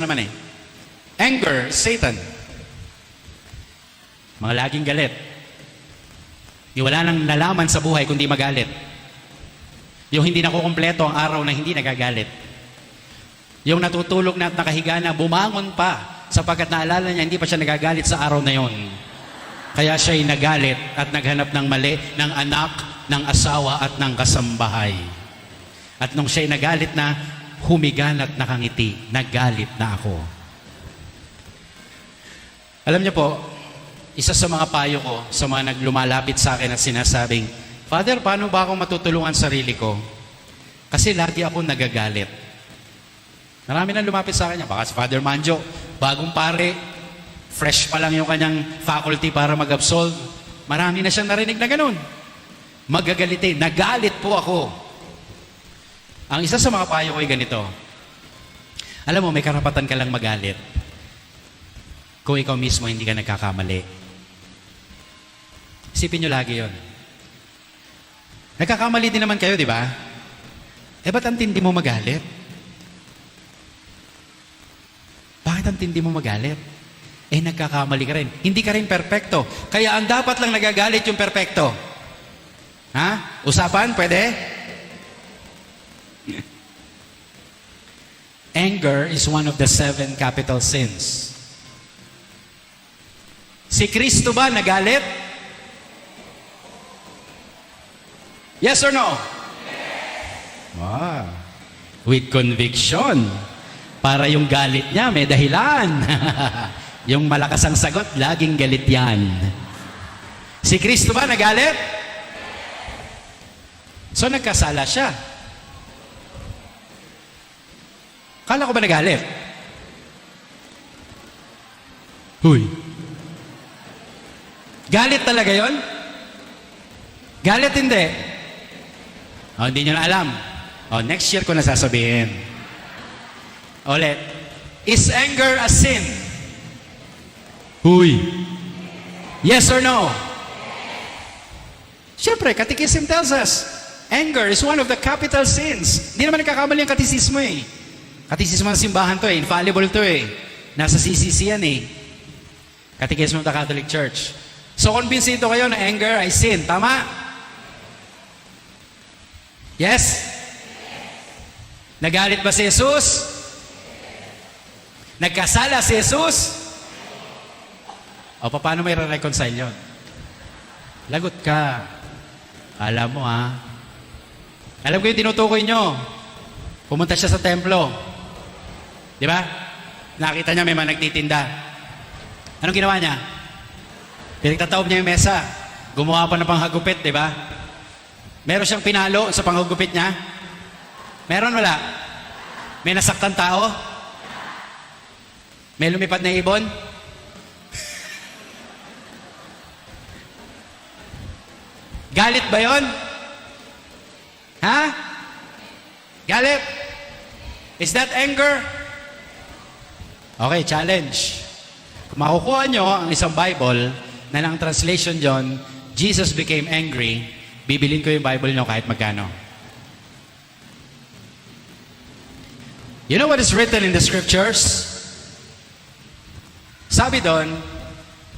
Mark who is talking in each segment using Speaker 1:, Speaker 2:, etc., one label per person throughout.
Speaker 1: naman eh. Anger, Satan. Mga laging galit. Yung wala nang nalaman sa buhay kundi magalit. Yung hindi nakukumpleto ang araw na hindi nagagalit. Yung natutulog na at nakahiga na, bumangon pa sapagkat naalala niya hindi pa siya nagagalit sa araw na yon. Kaya siya'y nagalit at naghanap ng mali ng anak, ng asawa at ng kasambahay. At nung siya'y nagalit na, humigan at nakangiti, nagalit na ako. Alam niyo po, isa sa mga payo ko sa mga naglumalapit sa akin at sinasabing, Father, paano ba ako matutulungan sarili ko? Kasi lagi ako nagagalit. Marami nang lumapit sa akin. Baka si Father Manjo, bagong pare, fresh pa lang yung kanyang faculty para mag-absolve. Marami na siyang narinig na ganun. Magagalitin. Nagalit po ako. Ang isa sa mga payo ko ay ganito. Alam mo, may karapatan ka lang magalit. Kung ikaw mismo hindi ka nagkakamali. Isipin nyo lagi yon. Nagkakamali din naman kayo, di ba? Eh, ba't ang tindi mo magalit? Bakit ang tindi mo magalit? Eh, nagkakamali ka rin. Hindi ka rin perpekto. Kaya ang dapat lang nagagalit yung perpekto. Ha? Usapan? Pwede? Anger is one of the seven capital sins. Si Kristo ba nagalit? Yes or no? Wow. With conviction. Para yung galit niya may dahilan. yung malakas ang sagot, laging galit yan. Si Kristo ba nagalit? So nagkasala siya. Kala ko ba nagalit? Huy. Galit talaga yon? Galit hindi. Oh, hindi nyo na alam. Oh, next year ko na sasabihin. Ulit. Is anger a sin? Huy. Yes or no? Siyempre, Catechism tells us, anger is one of the capital sins. Hindi naman nagkakamali ang katisismo eh. Katisismo ng simbahan to eh. Infallible to eh. Nasa CCC yan eh. Catechism of the Catholic Church. So, konbinsido kayo na anger ay sin. Tama? Yes? Nagalit ba si Jesus? Nagkasala si Jesus? O, paano may reconcile yun? Lagot ka. Alam mo ha. Alam ko yung tinutukoy nyo. Pumunta siya sa templo. Di ba? Nakita niya may mga nagtitinda. Anong ginawa niya? Pinagtataob niya yung mesa. Gumawa pa ng panghagupit, di ba? Meron siyang pinalo sa panghagupit niya? Meron wala? May nasaktan tao? May lumipad na ibon? Galit ba yon? Ha? Galit? Is that anger? Okay, challenge. Makukuha nyo ang isang Bible na ng translation John, Jesus became angry, bibilin ko yung Bible nyo kahit magkano. You know what is written in the scriptures? Sabi doon,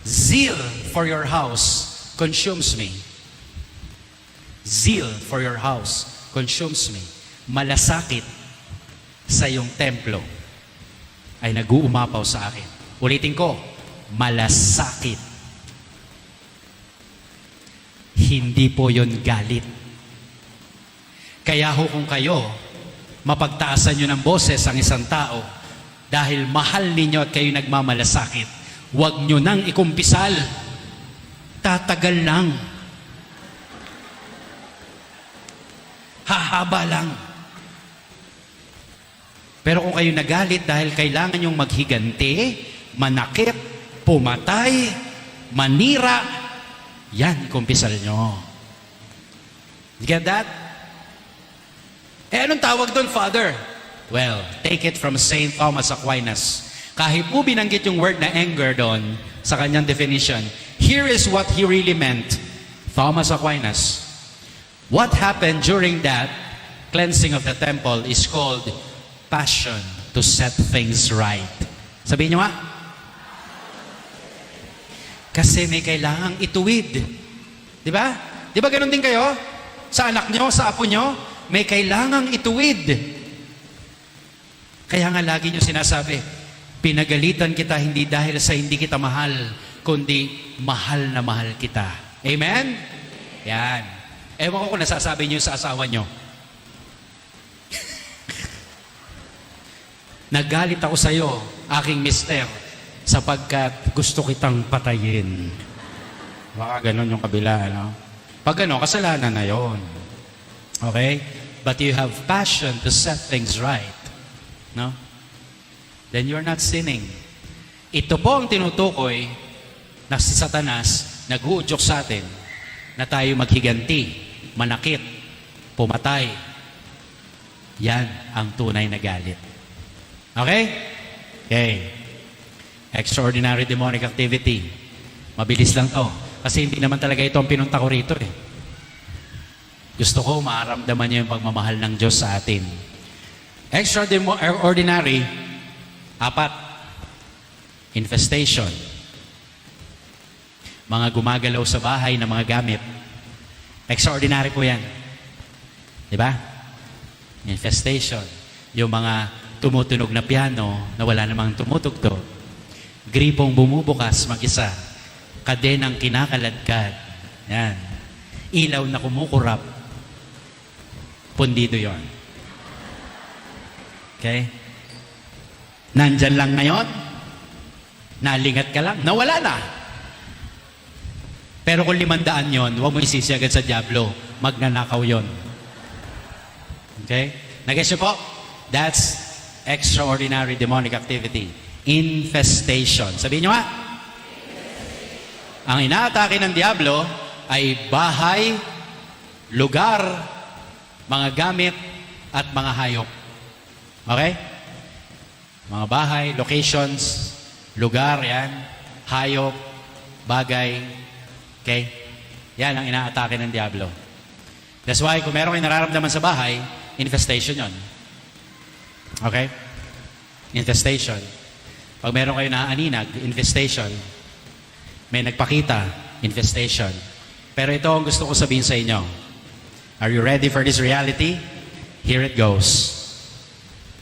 Speaker 1: zeal for your house consumes me. Zeal for your house consumes me. Malasakit sa iyong templo ay nag-uumapaw sa akin. Ulitin ko, malasakit. Hindi po yon galit. Kaya ho kung kayo, mapagtaasan nyo ng boses ang isang tao dahil mahal ninyo at kayo nagmamalasakit, huwag nyo nang ikumpisal. Tatagal lang. Hahaba lang. Pero kung kayo nagalit dahil kailangan nyong maghiganti, manakit, pumatay, manira, yan, kumpisal nyo. You get that? Eh, anong tawag doon, Father? Well, take it from St. Thomas Aquinas. Kahit po binanggit yung word na anger doon sa kanyang definition, here is what he really meant. Thomas Aquinas. What happened during that cleansing of the temple is called passion. to set things right. Sabihin nyo nga. Kasi may kailangang ituwid. Di ba? Di ba ganun din kayo? Sa anak nyo, sa apo nyo, may kailangang ituwid. Kaya nga lagi nyo sinasabi, pinagalitan kita hindi dahil sa hindi kita mahal, kundi mahal na mahal kita. Amen? Yan. Ewan ko kung nasasabi nyo sa asawa nyo. Nagalit ako sa iyo, aking mister, sapagkat gusto kitang patayin. Baka ganon yung kabila, no? Pag ganon, kasalanan na yon. Okay? But you have passion to set things right. No? Then you're not sinning. Ito po ang tinutukoy na si Satanas nag-uudyok sa atin na tayo maghiganti, manakit, pumatay. Yan ang tunay na galit. Okay? Okay. Extraordinary demonic activity. Mabilis lang to. Kasi hindi naman talaga ito ang pinunta ko rito eh. Gusto ko maaramdaman niyo yung pagmamahal ng Diyos sa atin. Extraordinary, apat, infestation. Mga gumagalaw sa bahay na mga gamit. Extraordinary po yan. Di ba? Infestation. Yung mga tumutunog na piano na wala namang tumutugtog. Gripong bumubukas mag-isa. Kadenang kinakaladkad. Yan. Ilaw na kumukurap. Pundido yon. Okay? Nandyan lang ngayon. Nalingat ka lang. Nawala na. Pero kung limandaan yon, huwag mo isisi agad sa Diablo. Magnanakaw yon. Okay? Nag-guess po? That's extraordinary demonic activity. Infestation. Sabihin nyo nga. Ang inaatake ng Diablo ay bahay, lugar, mga gamit, at mga hayop. Okay? Mga bahay, locations, lugar, yan, hayop, bagay, okay? Yan ang inaatake ng Diablo. That's why kung meron kayo nararamdaman sa bahay, infestation yon. Okay? Infestation. Pag meron kayo naaaninag, infestation. May nagpakita, infestation. Pero ito ang gusto ko sabihin sa inyo. Are you ready for this reality? Here it goes.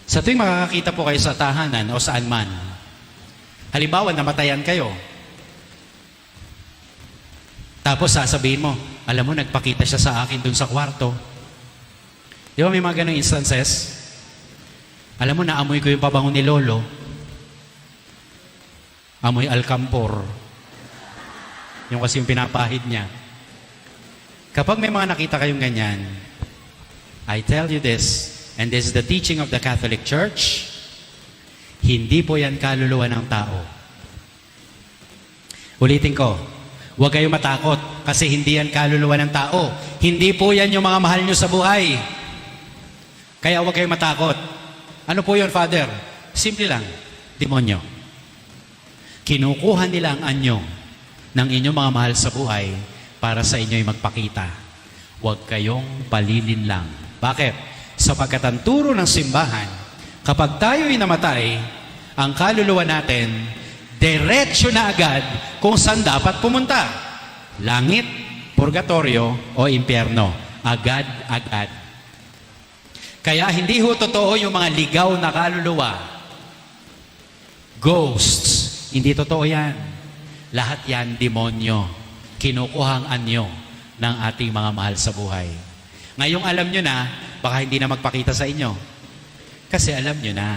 Speaker 1: Sa tuwing makakakita po kayo sa tahanan o saan man, halimbawa namatayan kayo, tapos sasabihin mo, alam mo, nagpakita siya sa akin dun sa kwarto. Di ba may mga ganong instances? Alam mo, naamoy ko yung pabango ni Lolo. Amoy alcampor. Yung kasi yung pinapahid niya. Kapag may mga nakita kayong ganyan, I tell you this, and this is the teaching of the Catholic Church, hindi po yan kaluluwa ng tao. Ulitin ko, huwag kayong matakot kasi hindi yan kaluluwa ng tao. Hindi po yan yung mga mahal nyo sa buhay. Kaya huwag kayong matakot. Ano po yun, Father? Simple lang, demonyo. Kinukuha nila ang anyo ng inyong mga mahal sa buhay para sa inyo'y magpakita. Huwag kayong palilin lang. Bakit? Sapagkat ang turo ng simbahan, kapag tayo'y namatay, ang kaluluwa natin, diretsyo na agad kung saan dapat pumunta. Langit, purgatorio, o impyerno. Agad-agad. Kaya hindi ho totoo yung mga ligaw na kaluluwa. Ghosts. Hindi totoo yan. Lahat yan demonyo. Kinukuhang anyo ng ating mga mahal sa buhay. Ngayong alam nyo na, baka hindi na magpakita sa inyo. Kasi alam nyo na.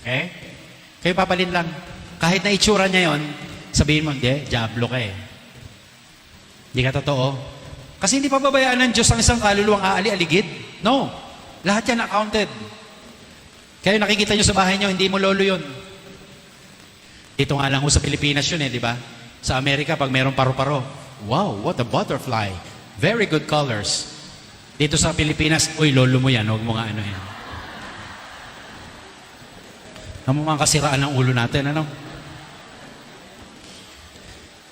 Speaker 1: Okay? Kayo papalin lang. Kahit na itsura niya yon, sabihin mo, hindi, diablo ka eh. Hindi ka totoo. Kasi hindi pa babayaan ng Diyos ang isang kaluluwang aali-aligid. No. Lahat yan accounted. Kaya nakikita nyo sa bahay nyo, hindi mo lolo yun. Dito nga lang sa Pilipinas yun eh, di ba? Sa Amerika, pag mayroong paru-paro, wow, what a butterfly. Very good colors. Dito sa Pilipinas, uy, lolo mo yan, huwag mo nga ano yan. Ano mga kasiraan ng ulo natin, ano?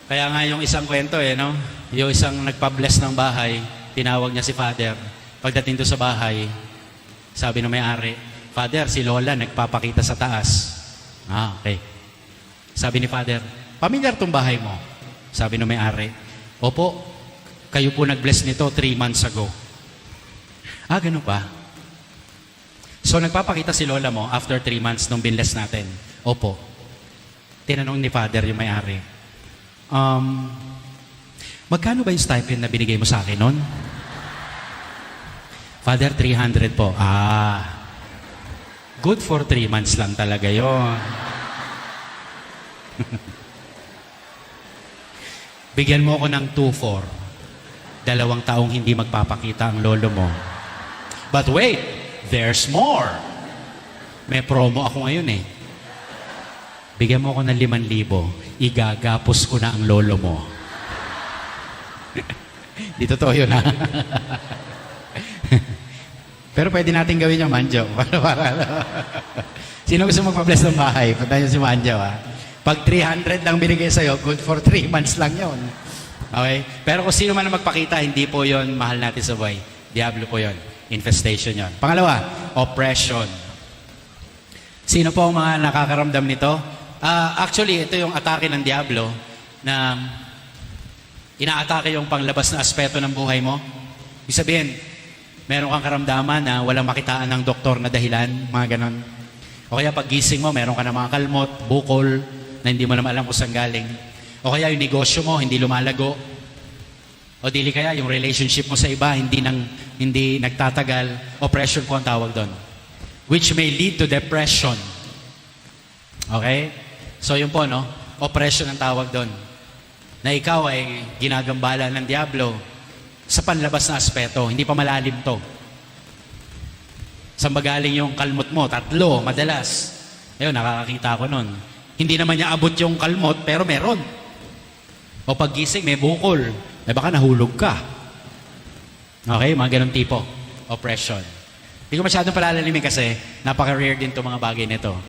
Speaker 1: Kaya nga yung isang kwento eh, no? Yung isang nagpa-bless ng bahay, tinawag niya si Father. Pagdating doon sa bahay, sabi ng may-ari, Father, si Lola nagpapakita sa taas. Ah, okay. Sabi ni Father, pamilyar tong bahay mo. Sabi ng may-ari, Opo, kayo po nag-bless nito three months ago. Ah, ganun ba? So nagpapakita si Lola mo after three months nung binless natin. Opo. Tinanong ni Father yung may-ari, Um, magkano ba yung stipend na binigay mo sa akin noon? Father, 300 po. Ah, good for three months lang talaga yon. Bigyan mo ako ng 2-4. Dalawang taong hindi magpapakita ang lolo mo. But wait, there's more. May promo ako ngayon eh. Bigyan mo ako ng 5,000. Igagapos ko na ang lolo mo. Di totoo yun ha. Pero pwede natin gawin yung manjo. Sino gusto magpa-bless ng bahay? Punta niyo si Manjo ha. Pag 300 lang binigay sa'yo, good for 3 months lang yon. Okay? Pero kung sino man ang magpakita, hindi po yon mahal natin sa buhay. Diablo po yon. Infestation yon. Pangalawa, oppression. Sino po ang mga nakakaramdam nito? Ah, actually, ito yung atake ng Diablo na inaatake yung panglabas na aspeto ng buhay mo. Ibig sabihin, meron kang karamdaman na walang makitaan ng doktor na dahilan, mga ganon. O kaya pag gising mo, meron ka na mga kalmot, bukol, na hindi mo naman alam kung saan galing. O kaya yung negosyo mo, hindi lumalago. O dili kaya yung relationship mo sa iba, hindi, nang, hindi nagtatagal. Oppression po ang tawag doon. Which may lead to depression. Okay? So yun po, no? Oppression ang tawag doon. Na ikaw ay ginagambala ng Diablo sa panlabas na aspeto. Hindi pa malalim to. Saan ba galing yung kalmot mo? Tatlo, madalas. Ayun, nakakakita ko nun. Hindi naman niya abot yung kalmot, pero meron. O paggising, may bukol. Eh baka nahulog ka. Okay, mga ganun tipo. Oppression. Hindi ko masyadong palalalimin kasi napaka-rare din itong mga bagay nito.